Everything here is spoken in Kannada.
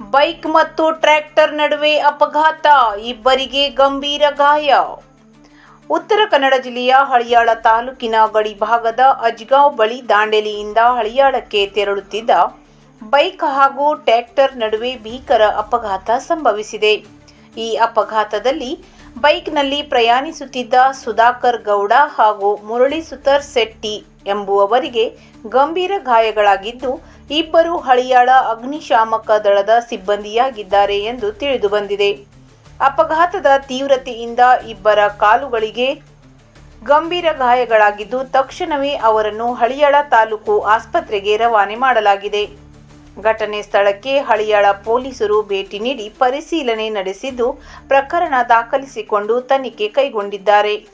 ಬೈಕ್ ಮತ್ತು ಟ್ರ್ಯಾಕ್ಟರ್ ನಡುವೆ ಅಪಘಾತ, ಇಬ್ಬರಿಗೆ ಗಂಭೀರ ಗಾಯ. ಉತ್ತರ ಕನ್ನಡ ಜಿಲ್ಲೆಯ ಹಳಿಯಾಳ ತಾಲೂಕಿನ ಗಡಿ ಭಾಗದ ಅಜ್ಗಾಂವ್ ಬಳಿ ದಾಂಡೇಲಿಯಿಂದ ಹಳಿಯಾಳಕ್ಕೆ ತೆರಳುತ್ತಿದ್ದ ಬೈಕ್ ಹಾಗೂ ಟ್ರ್ಯಾಕ್ಟರ್ ನಡುವೆ ಭೀಕರ ಅಪಘಾತ ಸಂಭವಿಸಿದೆ. ಈ ಅಪಘಾತದಲ್ಲಿ ಬೈಕ್ನಲ್ಲಿ ಪ್ರಯಾಣಿಸುತ್ತಿದ್ದ ಸುಧಾಕರ್ ಗೌಡ ಹಾಗೂ ಮುರಳಿ ಸುತರ್ ಶೆಟ್ಟಿ ಎಂಬುವವರಿಗೆ ಗಂಭೀರ ಗಾಯಗಳಾಗಿದ್ದು ಇಬ್ಬರು ಹಳಿಯಾಳ ಅಗ್ನಿಶಾಮಕ ದಳದ ಸಿಬ್ಬಂದಿಯಾಗಿದ್ದಾರೆ ಎಂದು ತಿಳಿದುಬಂದಿದೆ ಅಪಘಾತದ ತೀವ್ರತೆಯಿಂದ ಇಬ್ಬರ ಕಾಲುಗಳಿಗೆ ಗಂಭೀರ ಗಾಯಗಳಾಗಿದ್ದು, ತಕ್ಷಣವೇ ಅವರನ್ನು ಹಳಿಯಾಳ ತಾಲೂಕು ಆಸ್ಪತ್ರೆಗೆ ರವಾನೆ ಮಾಡಲಾಗಿದೆ. ಘಟನೆ ಸ್ಥಳಕ್ಕೆ ಹಳಿಯಾಳ ಪೊಲೀಸರು ಭೇಟಿ ನೀಡಿ ಪರಿಶೀಲನೆ ನಡೆಸಿದ್ದು, ಪ್ರಕರಣ ದಾಖಲಿಸಿಕೊಂಡು ತನಿಖೆ ಕೈಗೊಂಡಿದ್ದಾರೆ.